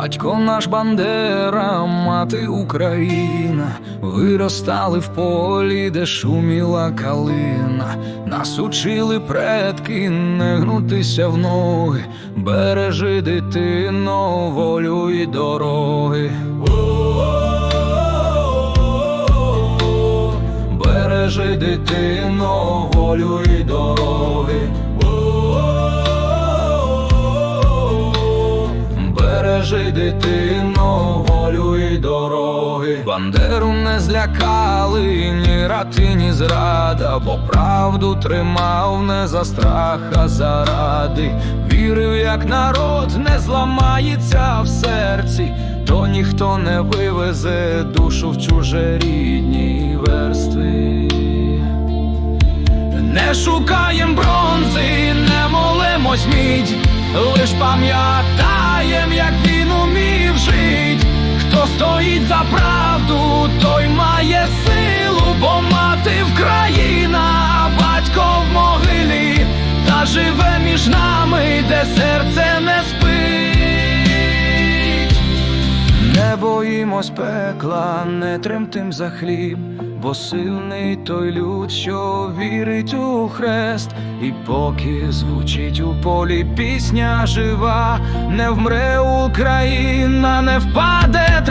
Батько наш Бандера, мати Україна, виростали в полі, де шуміла калина. Нас учили предки не гнутися в ноги, бережи дитино, волю і дороги. Бережи дитино, волю і дороги. Бережи дитино, волю і дороги. Бандеру не злякали ні рати, ні зрада, бо правду тримав не за страх, а заради. Вірив, як народ не зламається в серці, то ніхто не вивезе душу в чужерідні верстви. Не шукаєм бронзи, не молимось мідь, лиш пам'ятаєм, живе між нами, де серце не спить. Не боїмось пекла, не тремтим за хліб, бо сильний той люд, що вірить у хрест, і поки звучить у полі пісня жива, не вмре Україна, не впаде.